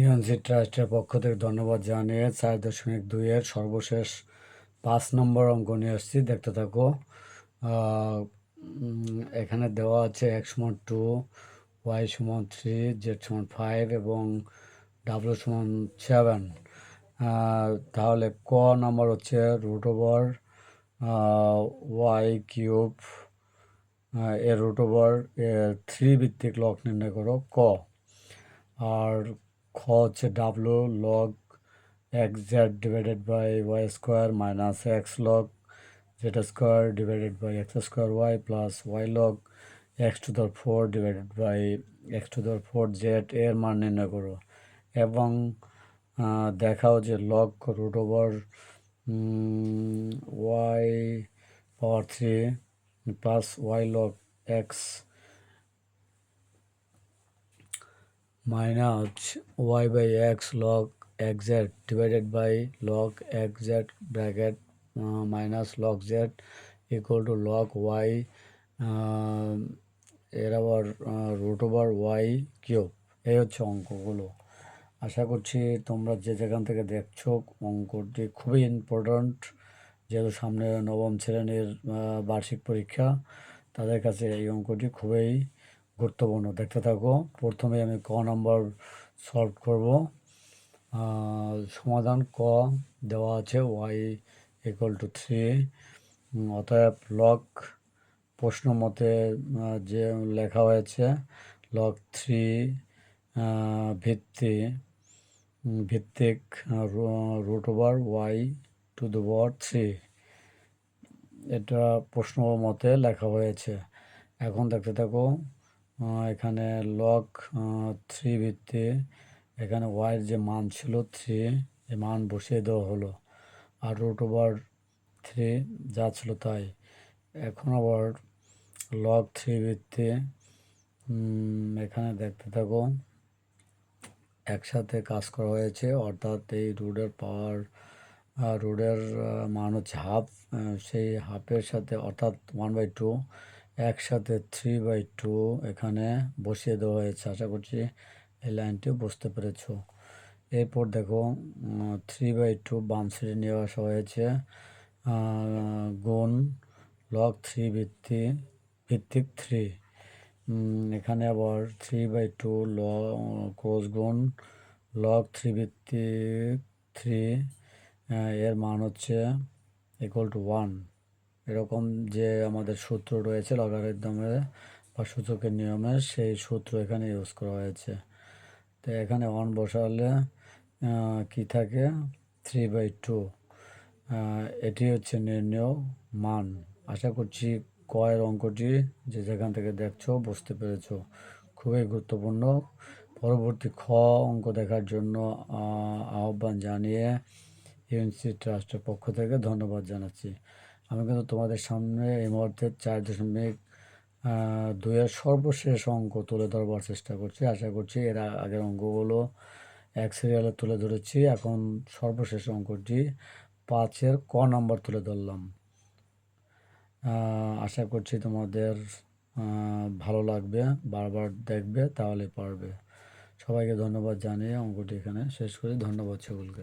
UNC ট্রাস্টের পক্ষ থেকে ধন্যবাদ জানিয়ে চার দশমিক দুইয়ের সর্বশেষ পাঁচ নম্বর অঙ্ক নিয়ে এসেছি দেখতে থাকো। এখানে দেওয়া আছে এক্স সমান টু, ওয়াই সমান থ্রি, জেড সমান ফাইভ এবং ডাব্লু সমান সেভেন। তাহলে ক নাম্বার হচ্ছে রুট ওভার ওয়াই কিউব এর রুট ওভার থ্রি ভিত্তিক লক নির্ণয় করো, ক। আর খ হচ্ছে W log x z divided by y square minus x log z square divided by x square y plus y log x to দর four divided by x to দর four z এর মান নির্ণয় করো। এবং দেখাও যে log root over y power three plus y log x minus y by x log x z divided by log x z bracket minus log z equal to log y এর আবার root over y cube এই হচ্ছে অঙ্কগুলো। আশা করছি তোমরা যে যেখান থেকে দেখছ অঙ্কটি খুবই ইম্পর্ট্যান্ট যেহেতু সামনে নবম শ্রেণির আহ, বার্ষিক পরীক্ষা তাদের কাছে এই অঙ্কটি খুবই গুরুত্বপূর্ণ, দেখতে থাকো। প্রথমে আমি ক নম্বর সলভ করব। সমাধান ক দেওয়া আছে ওয়াই ইকুয়াল টু থ্রি অতএব লক প্রশ্ন মতে যে লেখা হয়েছে লক থ্রি ভিত্তি ভিত্তিক root over y to the power three এটা প্রশ্ন মতে লেখা হয়েছে। এখন দেখতে থাকো এখানে লক থ্রি ভিত্তি এখানে ওয়াইয়ের যে মান ছিল থ্রি এই মান বসিয়ে দেওয়া হলো। আর রুট ওভার থ্রি যা ছিল তাই। এখন আবার লক থ্রি ভিত্তি এখানে দেখতে থাকো, একসাথে কাজ করা হয়েছে। অর্থাৎ এই রুডের পাওয়ার রুডের মান হচ্ছে হাফ সেই হাফের সাথে, অর্থাৎ ওয়ান বাই টু একসাথে থ্রি বাই টু এখানে বসিয়ে দেওয়া হয়েছে। আশা করছি এই লাইনটি বুঝতে পেরেছ। এরপর দেখো থ্রি বাই টু বাম সাইডে নিয়ে আসা হয়েছে। গুণ লক থ্রি ভিত্তি, ভিত্তিক থ্রি এখানে আবার থ্রি বাই টু ল ক্রস গুণ লক থ্রি ভিত্তিক থ্রি এর মান হচ্ছে ইকুয়াল টু ওয়ান এরকম যে আমাদের সূত্র রয়েছে, লগারিদমে বা সূচকের নিয়মে সেই সূত্র এখানে ইউজ করা হয়েছে। তো এখানে ওয়ান বসালে কি থাকে? থ্রি বাই টু এটি হচ্ছে নির্ণয় মান। আশা করছি কয়ের অঙ্কটি যে যেখান থেকে দেখছ বুঝতে পেরেছ। খুবই গুরুত্বপূর্ণ। পরবর্তী খ অঙ্ক দেখার জন্য আহ্বান জানিয়ে ইউএনসি ট্রাস্টের পক্ষ থেকে ধন্যবাদ জানাচ্ছি। আমি কিন্তু তোমাদের সামনে এই মুহূর্তে চার দশমিক দুইয়ের সর্বশেষ অঙ্ক তুলে ধরবার চেষ্টা করছি। আশা করছি এর আগের অঙ্কগুলো এক সিরিয়ালে তুলে ধরেছি। এখন সর্বশেষ অঙ্কটি পাঁচের ক নম্বর তুলে ধরলাম। আশা করছি তোমাদের ভালো লাগবে, বারবার দেখবে, তাহলে পারবে। সবাইকে ধন্যবাদ জানিয়ে অঙ্কটি এখানে শেষ করি। ধন্যবাদ সকলকে।